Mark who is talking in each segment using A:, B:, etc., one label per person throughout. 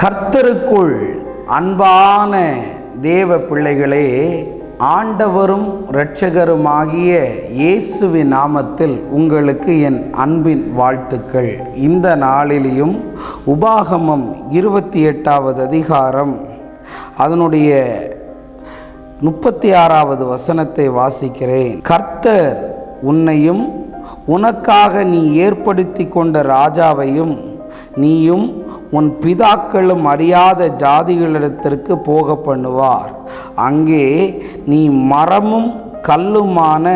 A: கர்த்தருக்குள் அன்பான தேவ பிள்ளைகளே ஆண்டவரும் இரட்சகருமாகிய இயேசுவின் நாமத்தில் உங்களுக்கு என் அன்பின் வாழ்த்துக்கள். இந்த நாளிலேயும் உபாகமம் இருபத்தி எட்டாவது அதிகாரம் அதனுடைய முப்பத்தி ஆறாவது வசனத்தை வாசிக்கிறேன். கர்த்தர் உன்னையும் உனக்காக நீ ஏற்படுத்தி கொண்ட ராஜாவையும் நீயும் உன் பிதாக்களும் அறியாத ஜாதிகளிடத்திற்கு போக பண்ணுவார். அங்கே நீ மரமும் கல்லுமான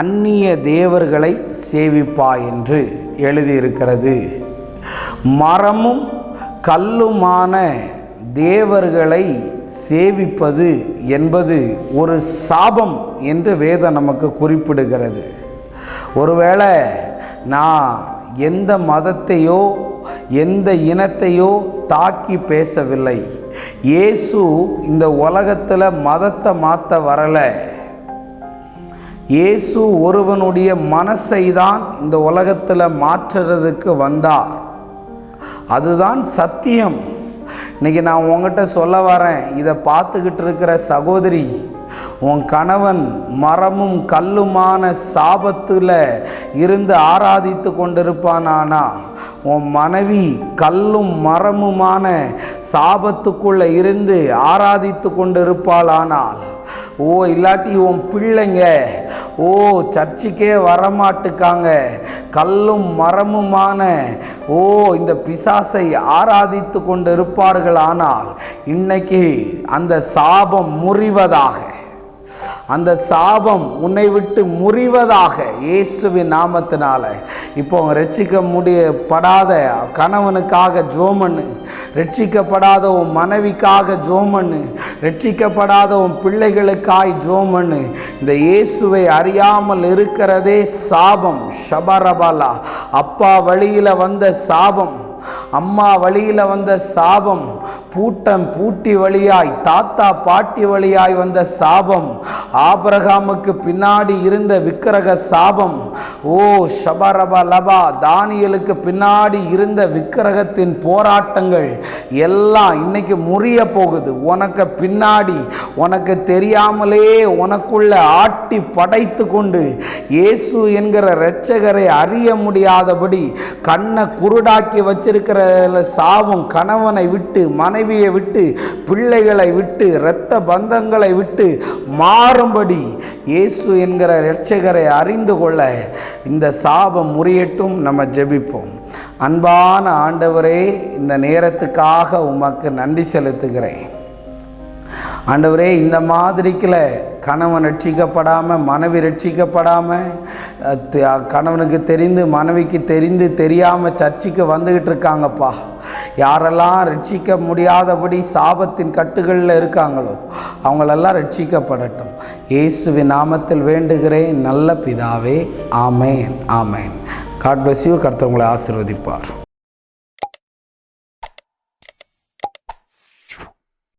A: அந்நிய தேவர்களை சேவிப்பா என்று எழுதியிருக்கிறது. மரமும் கல்லுமான தேவர்களை சேவிப்பது என்பது ஒரு சாபம் என்று வேதம் நமக்கு குறிப்பிடுகிறது. ஒருவேளை நான் எந்த மதத்தையோ எந்த இனத்தையோ தாக்கி பேசவில்லை. இயேசு இந்த உலகத்தில் மதத்தை மாற்ற வரலை. இயேசு ஒருவனுடைய மனசை தான் இந்த உலகத்தில் மாற்றுறதுக்கு வந்தார். அதுதான் சத்தியம். இன்னைக்கு நான் உங்ககிட்ட சொல்ல வரேன் இதை பார்த்துக்கிட்டு இருக்கிற சகோதரி உன் கணவன் மரமும் கல்லுமான சாபத்தில் இருந்து ஆராதித்து கொண்டிருப்பானானா? உன் மனைவி கல்லும் மரமுமான சாபத்துக்குள்ளே இருந்து ஆராதித்து கொண்டிருப்பாளானால் ஓ இல்லாட்டி உன் பிள்ளைங்க ஓ சர்ச்சுக்கே வரமாட்டுக்காங்க கல்லும் மரமுமான ஓ இந்த பிசாசை ஆராதித்து கொண்டு இருப்பார்கள் ஆனால் இன்னைக்கு அந்த சாபம் முறிவதாக. அந்த சாபம் உன்னை விட்டு முறிவதாக இயேசுவின் நாமத்தினால. இப்போ ரட்சிக்க முடியப்படாத கணவனுக்காக ஜோமன் ரட்சிக்கப்படாத உன் மனைவிக்காக ஜோமன் ரட்சிக்கப்படாத உன் பிள்ளைகளுக்காய் ஜோமன் இந்த இயேசுவை அறியாமல் இருக்கிறதே சாபம். ஷபரபாலா. அப்பா வழியில் வந்த சாபம். அம்மா வழியில் வந்த சாபம் பூட்டம் பூட்டி வழியாய் தாத்தா பாட்டி வழியாய் வந்த சாபம் ஆபரகாமுக்கு பின்னாடி இருந்த விக்கிரக சாபம். ஓ ஷபரப லபா தானியலுக்கு பின்னாடி இருந்த விக்கிரகத்தின் போராட்டங்கள் எல்லாம் இன்னைக்கு முறிய போகுது. உனக்கு பின்னாடி உனக்கு தெரியாமலே உனக்குள்ள ஆட்டி படைத்து கொண்டு இயேசு என்கிற இரட்சகரை அறிய முடியாதபடி கண்ணை குருடாக்கி வச்சு வச்சிருக்கிற சாபம் கணவனை விட்டு மனைவியை விட்டு பிள்ளைகளை விட்டு இரத்த பந்தங்களை விட்டு மாறும்படி இயேசு என்கிற இரட்சகரை அறிந்து கொள்ள இந்த சாபம் முறியட்டும் நம்ம ஜெபிப்போம். அன்பான ஆண்டவரே இந்த நேரத்துக்காக உமக்கு நன்றி செலுத்துகிறேன். ஆண்டவரே இந்த மாதிரிக்கில் கணவன் ரட்சிக்கப்படாமல் மனைவி ரட்சிக்கப்படாமல் கணவனுக்கு தெரிந்து மனைவிக்கு தெரிந்து தெரியாமல் சர்ச்சைக்கு வந்துக்கிட்டு இருக்காங்கப்பா. யாரெல்லாம் ரட்சிக்க முடியாதபடி சாபத்தின் கட்டுகளில் இருக்காங்களோ அவங்களெல்லாம் ரட்சிக்கப்படட்டும். இயேசுவின் நாமத்தில் வேண்டுகிறேன் நல்ல பிதாவே ஆமேன் ஆமேன். காட் பிளஸ் யூ கர்த்தவங்களை ஆசிர்வதிப்பார்.